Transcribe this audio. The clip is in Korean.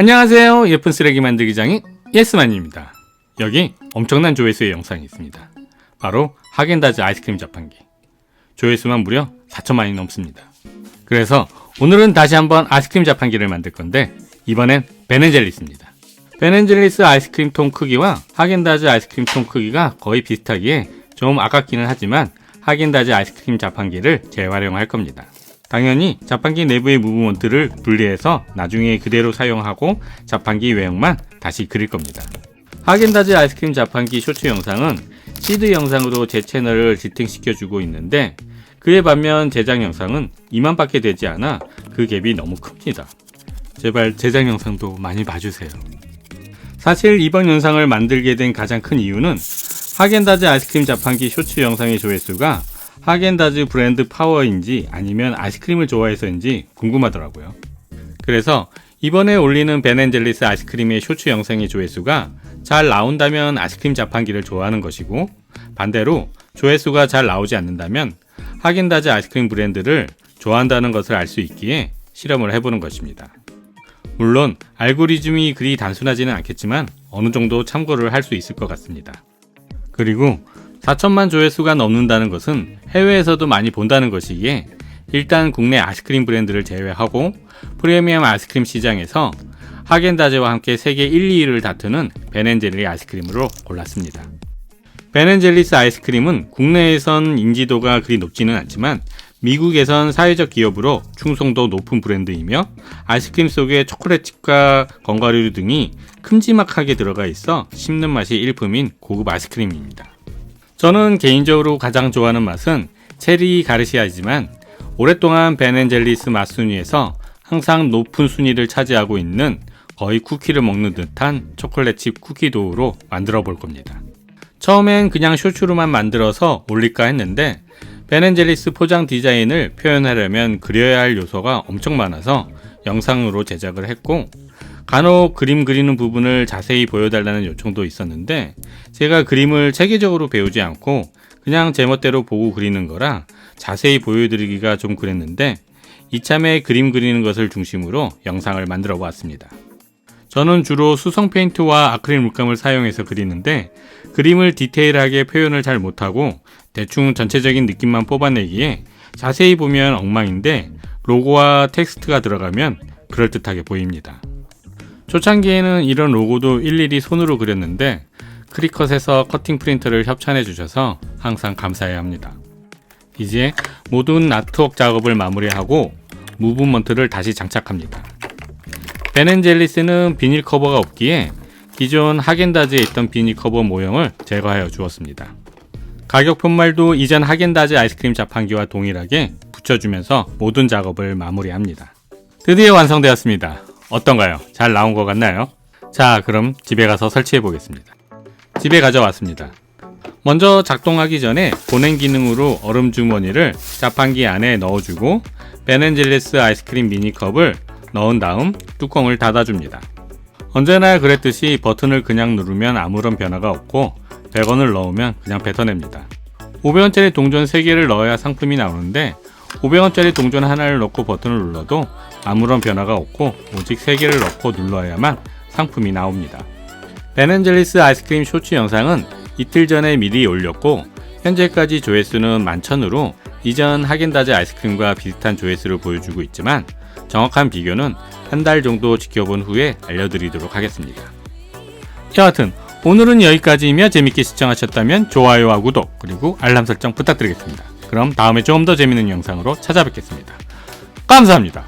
안녕하세요. 예쁜 쓰레기 만들기 장인 예스만입니다. 여기 엄청난 조회수의 영상이 있습니다. 바로 하겐다즈 아이스크림 자판기. 조회수만 무려 4천만이 넘습니다. 그래서 오늘은 다시 한번 아이스크림 자판기를 만들 건데 이번엔 베넨젤리스입니다. 베넨젤리스 아이스크림 통 크기와 하겐다즈 아이스크림 통 크기가 거의 비슷하기에 좀 아깝기는 하지만 하겐다즈 아이스크림 자판기를 재활용할 겁니다. 당연히 자판기 내부의 무브먼트를 분리해서 나중에 그대로 사용하고 자판기 외형만 다시 그릴 겁니다. 하겐다즈 아이스크림 자판기 쇼츠 영상은 시드 영상으로 제 채널을 지탱시켜주고 있는데 그에 반면 제작 영상은 2만밖에 되지 않아 그 갭이 너무 큽니다. 제발 제작 영상도 많이 봐주세요. 사실 이번 영상을 만들게 된 가장 큰 이유는 하겐다즈 아이스크림 자판기 쇼츠 영상의 조회수가 하겐다즈 브랜드 파워인지 아니면 아이스크림을 좋아해서인지 궁금하더라고요. 그래서 이번에 올리는 베넨젤리스 아이스크림의 쇼츠 영상의 조회수가 잘 나온다면 아이스크림 자판기를 좋아하는 것이고 반대로 조회수가 잘 나오지 않는다면 하겐다즈 아이스크림 브랜드를 좋아한다는 것을 알 수 있기에 실험을 해보는 것입니다. 물론 알고리즘이 그리 단순하지는 않겠지만 어느 정도 참고를 할 수 있을 것 같습니다. 그리고 4천만 조회수가 넘는다는 것은 해외에서도 많이 본다는 것이기에 일단 국내 아이스크림 브랜드를 제외하고 프리미엄 아이스크림 시장에서 하겐다즈와 함께 세계 1, 2위를 다투는 베넨젤리 아이스크림으로 골랐습니다. 베넨젤리스 아이스크림은 국내에선 인지도가 그리 높지는 않지만 미국에선 사회적 기업으로 충성도 높은 브랜드이며 아이스크림 속에 초콜릿칩과 견과류 등이 큼지막하게 들어가 있어 씹는 맛이 일품인 고급 아이스크림입니다. 저는 개인적으로 가장 좋아하는 맛은 체리 가르시아이지만 오랫동안 베넨젤리스 맛 순위에서 항상 높은 순위를 차지하고 있는 거의 쿠키를 먹는 듯한 초콜릿칩 쿠키 도우로 만들어 볼 겁니다. 처음엔 그냥 쇼츠로만 만들어서 올릴까 했는데 베넨젤리스 포장 디자인을 표현하려면 그려야 할 요소가 엄청 많아서 영상으로 제작을 했고 간혹 그림 그리는 부분을 자세히 보여달라는 요청도 있었는데 제가 그림을 체계적으로 배우지 않고 그냥 제멋대로 보고 그리는 거라 자세히 보여드리기가 좀 그랬는데 이참에 그림 그리는 것을 중심으로 영상을 만들어 보았습니다. 저는 주로 수성 페인트와 아크릴 물감을 사용해서 그리는데 그림을 디테일하게 표현을 잘 못하고 대충 전체적인 느낌만 뽑아내기에 자세히 보면 엉망인데 로고와 텍스트가 들어가면 그럴듯하게 보입니다. 초창기에는 이런 로고도 일일이 손으로 그렸는데 크리컷에서 커팅 프린터를 협찬해 주셔서 항상 감사해야 합니다. 이제 모든 아트웍 작업을 마무리하고 무브먼트를 다시 장착합니다. 베넨젤리스는 비닐 커버가 없기에 기존 하겐다즈에 있던 비닐 커버 모형을 제거하여 주었습니다. 가격 편말도 이전 하겐다즈 아이스크림 자판기와 동일하게 붙여주면서 모든 작업을 마무리합니다. 드디어 완성되었습니다. 어떤가요? 잘 나온 것 같나요? 자, 그럼 집에 가서 설치해 보겠습니다. 집에 가져왔습니다. 먼저 작동하기 전에 보냉 기능으로 얼음 주머니를 자판기 안에 넣어주고 베넨젤리스 아이스크림 미니컵을 넣은 다음 뚜껑을 닫아줍니다. 언제나 그랬듯이 버튼을 그냥 누르면 아무런 변화가 없고 100원을 넣으면 그냥 뱉어냅니다. 500원짜리 동전 3개를 넣어야 상품이 나오는데 500원짜리 동전 하나를 넣고 버튼을 눌러도 아무런 변화가 없고 오직 3개를 넣고 눌러야만 상품이 나옵니다. 베넨젤리스 아이스크림 쇼츠 영상은 이틀 전에 미리 올렸고 현재까지 조회수는 만천으로 이전 하겐다즈 아이스크림과 비슷한 조회수를 보여주고 있지만 정확한 비교는 한 달 정도 지켜본 후에 알려드리도록 하겠습니다. 여하튼 오늘은 여기까지이며 재밌게 시청하셨다면 좋아요와 구독 그리고 알람 설정 부탁드리겠습니다. 그럼 다음에 좀 더 재밌는 영상으로 찾아뵙겠습니다. 감사합니다.